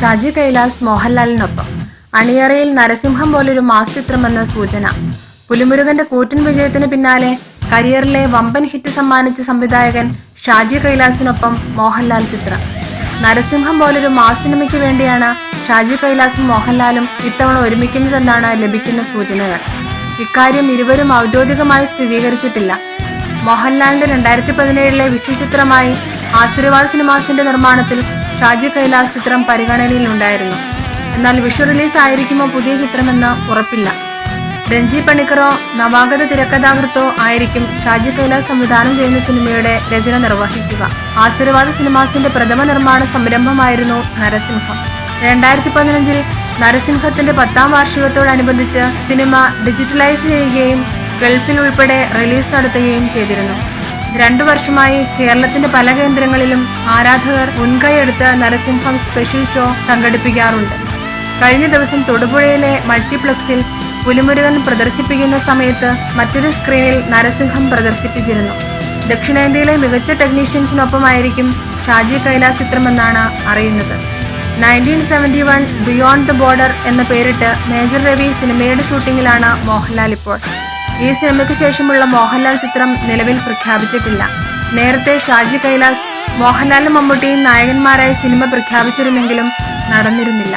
ഷാജി കൈലാസ് മോഹൻലാലിനൊപ്പം. അണിയറയിൽ നരസിംഹം പോലൊരു മാസ് ചിത്രമെന്ന സൂചന. പുലിമുരുകന്റെ കൂറ്റൻ വിജയത്തിന് പിന്നാലെ കരിയറിലെ വമ്പൻ ഹിറ്റ് സമ്മാനിച്ച സംവിധായകൻ ഷാജി കൈലാസിനൊപ്പം മോഹൻലാൽ ചിത്രം. നരസിംഹം പോലൊരു മാസ് സിനിമയ്ക്ക് വേണ്ടിയാണ് ഷാജി കൈലാസും മോഹൻലാലും ഇത്തവണ ഒരുമിക്കുന്നതെന്നാണ് ലഭിക്കുന്ന സൂചനകൾ. ഇക്കാര്യം ഇരുവരും ഔദ്യോഗികമായി സ്ഥിരീകരിച്ചിട്ടില്ല. മോഹൻലാലിന്റെ രണ്ടായിരത്തി പതിനേഴിലെ വിഷു ചിത്രമായി ആശീർവാദ് സിനിമാസിന്റെ നിർമ്മാണത്തിൽ ഷാജി കൈലാസ് ചിത്രം പരിഗണനയിലുണ്ടായിരുന്നു. എന്നാൽ വിഷു റിലീസ് ആയിരിക്കുമോ പുതിയ ചിത്രമെന്ന് ഉറപ്പില്ല. രഞ്ജി പണിക്കറോ നവാഗത തിരക്കഥാകൃത്തോ ആയിരിക്കും ഷാജി കൈലാസ് സംവിധാനം ചെയ്യുന്ന സിനിമയുടെ രചന നിർവഹിക്കുക. ആശീർവാദ് സിനിമാസിന്റെ പ്രഥമ നിർമ്മാണ സംരംഭമായിരുന്നു നരസിംഹം. രണ്ടായിരത്തി പതിനഞ്ചിൽ നരസിംഹത്തിന്റെ പത്താം വാർഷികത്തോടനുബന്ധിച്ച് സിനിമ ഡിജിറ്റലൈസ് ചെയ്യുകയും ഗൾഫിൽ ഉൾപ്പെടെ റിലീസ് നടത്തുകയും ചെയ്തിരുന്നു. രണ്ടു വർഷമായി കേരളത്തിന്റെ പല കേന്ദ്രങ്ങളിലും ആരാധകർ മുൻകൈയെടുത്ത് നരസിംഹം സ്പെഷ്യൽ ഷോ സംഘടിപ്പിക്കാറുണ്ട്. കഴിഞ്ഞ ദിവസം തൊടുപുഴയിലെ മൾട്ടിപ്ലക്സിൽ പുലിമുരുകൻ പ്രദർശിപ്പിക്കുന്ന സമയത്ത് മറ്റൊരു സ്ക്രീനിൽ നരസിംഹം പ്രദർശിപ്പിച്ചിരുന്നു. ദക്ഷിണേന്ത്യയിലെ മികച്ച ടെക്നീഷ്യൻസിനൊപ്പമായിരിക്കും ഷാജി കൈലാസ് ചിത്രമെന്നാണ് അറിയുന്നത്. Nineteen seventy one beyond the border എന്ന പേരിട്ട് മേജർ രവി സിനിമയുടെ ഷൂട്ടിങ്ങിലാണ് മോഹൻലാൽ ഇപ്പോൾ. ഈ സിനിമയ്ക്ക് ശേഷമുള്ള മോഹൻലാൽ ചിത്രം നിലവിൽ പ്രഖ്യാപിച്ചിട്ടില്ല. നേരത്തെ ഷാജി കൈലാസ് മോഹൻലാലും മമ്മൂട്ടിയും നായകന്മാരായി സിനിമ പ്രഖ്യാപിച്ചിരുന്നെങ്കിലും നടന്നിരുന്നില്ല.